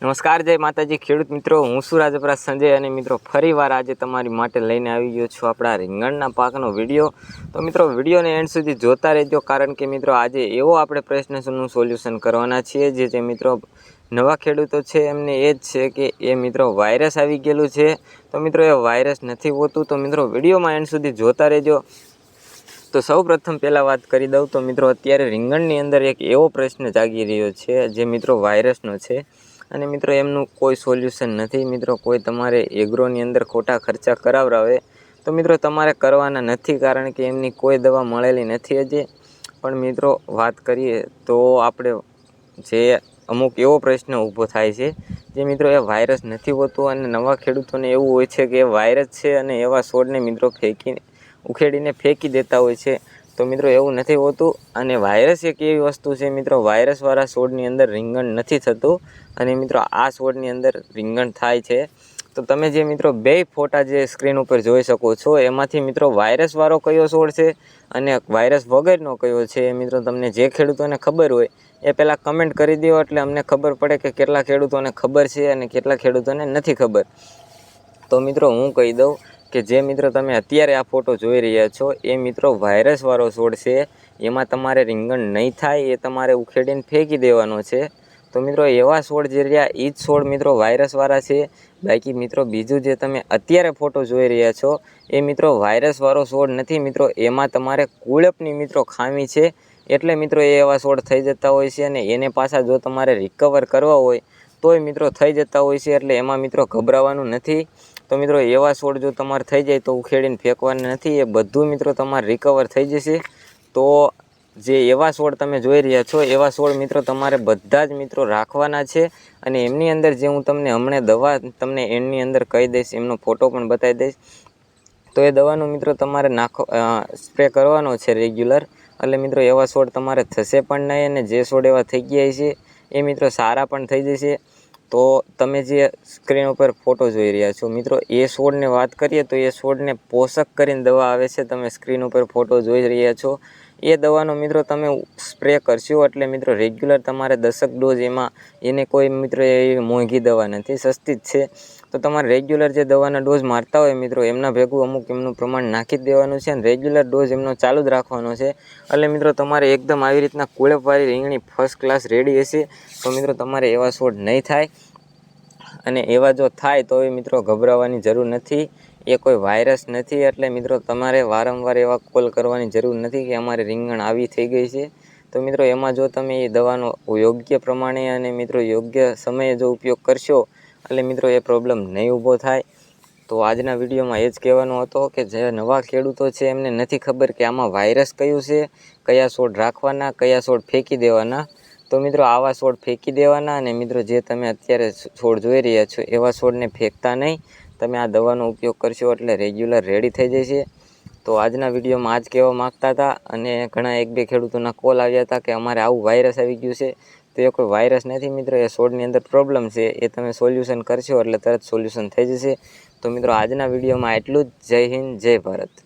નમસ્કાર, જય માતાજી. ખેડૂત મિત્રો, હું છું રાજપરા સંજય અને મિત્રો, ફરીવાર આજે તમારી માટે લઈને આવી ગયો છું આપણા રીંગણના પાકનો વીડિયો. તો મિત્રો, વિડીયોને એન્ડ સુધી જોતા રહેજો, કારણ કે મિત્રો, આજે એવો આપણે પ્રશ્નનું સોલ્યુશન કરવાના છીએ, જે જે મિત્રો નવા ખેડૂતો છે, એમને એ જ છે કે એ મિત્રો વાયરસ આવી ગયેલું છે. તો મિત્રો, એ વાયરસ નથી હોતું, તો મિત્રો, વિડીયોમાં એન્ડ સુધી જોતા રહેજો. તો સૌ પ્રથમ પહેલાં વાત કરી દઉં તો મિત્રો, અત્યારે રીંગણની અંદર એક એવો પ્રશ્ન જાગી રહ્યો છે, જે મિત્રો વાયરસનો છે. અને મિત્રો, એમનું કોઈ સોલ્યુશન નથી. મિત્રો, કોઈ તમારે એગ્રોની અંદર ખોટા ખર્ચા કરાવરાવે તો મિત્રો, તમારે કરવાના નથી, કારણ કે એમની કોઈ દવા મળેલી નથી હજી. પણ મિત્રો, વાત કરીએ તો આપણે જે અમુક એવો પ્રશ્ન ઊભો થાય છે, જે મિત્રો, એ વાયરસ નથી હોતું અને નવા ખેડૂતોને એવું હોય છે કે એ વાયરસ છે અને એવા છોડને મિત્રો ફેંકીને, ઉખેડીને ફેંકી દેતા હોય છે. તો મિત્રો એવું નથી હોતું. અને વાયરસ એક એવી વસ્તુ છે મિત્રો વાયરસવાળા છોડની અંદર રીંગણ નથી થતું. અને મિત્રો આ છોડની અંદર રીંગણ થાય છે. તો તમે જે મિત્રો બે ફોટા જે સ્ક્રીન ઉપર જોઈ શકો છો, એમાંથી મિત્રો વાયરસવાળો કયો છોડ છે અને વાયરસ વગરનો કયો છે એ મિત્રો તમને જે ખેડૂતોને ખબર હોય એ પહેલાં કમેન્ટ કરી દો, એટલે અમને ખબર પડે કે કેટલા ખેડૂતોને ખબર છે અને કેટલા ખેડૂતોને નથી ખબર. તો મિત્રો હું કહી દઉં કે જે મિત્રો તમે અત્યારે આ ફોટો જોઈ રહ્યા છો, એ મિત્રો વાયરસવાળો છોડ છે. એમાં તમારે રીંગણ નહીં થાય, એ તમારે ઉખેડીને ફેંકી દેવાનો છે. તો મિત્રો એવા છોડ જે રહ્યા એ જ છોડ મિત્રો વાયરસવાળા છે. બાકી મિત્રો બીજું જે તમે અત્યારે ફોટો જોઈ રહ્યા છો, એ મિત્રો વાયરસવાળો છોડ નથી મિત્રો. એમાં તમારે કુળપની મિત્રો ખામી છે. એટલે મિત્રો એ એવા છોડ થઈ જતા હોય છે અને એને પાછા જો તમારે રિકવર કરવા હોય, તોય મિત્રો થઈ જતા હોય છે. એટલે એમાં મિત્રો ગભરાવાનું નથી. તો મિત્રો એવા છોડ જો તમારે થઈ જાય તો ઉખેડીને ફેંકવાના નથી, એ બધું મિત્રો તમારે રિકવર થઈ જશે. તો જે એવા છોડ તમે જોઈ રહ્યા છો, એવા છોડ મિત્રો તમારે બધા જ મિત્રો રાખવાના છે. અને એમની અંદર જે હું તમને હમણાં દવા તમને એમની અંદર કહી દઈશ, એમનો ફોટો પણ બતાવી દઈશ. તો એ દવાનો મિત્રો તમારે નાખો સ્પ્રે કરવાનો છે રેગ્યુલર એટલે મિત્રો, એવા છોડ તમારે થશે પણ નહીં અને જે છોડ એવા થઈ ગયા છે, એ મિત્રો સારા પણ થઈ જશે. તો તમે જે સ્ક્રીન ઉપર ફોટો જોઈ રહ્યા છો, મિત્રો, એ છોડને વાત કરીએ તો એ છોડને પોષક કરીને દવા આવે છે. તમે સ્ક્રીન ઉપર ફોટો જોઈ રહ્યા છો. એ દવાનો મિત્રો તમે સ્પ્રે કરશો એટલે મિત્રો રેગ્યુલર તમારે દસક ડોઝ એમાં એને કોઈ મિત્રો એવી મોંઘી દવા નથી, સસ્તી જ છે. તો તમારે રેગ્યુલર જે દવાના ડોઝ મારતા હોય મિત્રો, એમના ભેગું અમુક એમનું પ્રમાણ નાખી જ દેવાનું છે અને રેગ્યુલર ડોઝ એમનો ચાલુ જ રાખવાનો છે. એટલે મિત્રો તમારે એકદમ આવી રીતના કુળપવાળી રીંગણી ફર્સ્ટ ક્લાસ રેડી હશે, તો મિત્રો તમારે એવા શોટ નહીં થાય. અને એવા જો થાય તો એ મિત્રો ગભરાવાની જરૂર નથી. એ કોઈ વાયરસ નથી એટલે મિત્રો તમારે વારંવાર એવા કોલ કરવાની જરૂર નથી કે અમારે રીંગણ આવી થઈ ગઈ છે. તો મિત્રો એમાં જો તમે એ દવાનો યોગ્ય પ્રમાણે અને મિત્રો યોગ્ય સમયે જો ઉપયોગ કરશો, એટલે મિત્રો એ પ્રોબ્લેમ નહીં ઊભો થાય. તો આજના વિડીયોમાં એ જ કહેવાનો હતો કે જે નવા ખેડૂતો છે એમને નથી ખબર કે આમાં વાયરસ કયું છે, કયા છોડ રાખવાના, કયા છોડ ફેંકી દેવાના. તો મિત્રો આવા છોડ ફેંકી દેવાના અને મિત્રો જે તમે અત્યારે છોડ જોઈ રહ્યા છો એવા છોડને ફેંકતા નહીં. તમે આ દવાનો ઉપયોગ કરશો એટલે રેગ્યુલર રેડી થઈ જશે. તો આજના વિડીયોમાં આજ કહેવા માગતા હતા અને ઘણા એક બે ખેડૂતોના કોલ આવ્યા હતા કે અમારે આવું વાયરસ આવી ગયું છે. તો એ કોઈ વાયરસ નથી મિત્રો, એ છોડની અંદર પ્રોબ્લેમ છે. એ તમે સોલ્યુશન કરશો એટલે તરત સોલ્યુશન થઈ જશે. તો મિત્રો આજના વિડીયોમાં એટલું જ. જય હિન્દ, જય ભારત.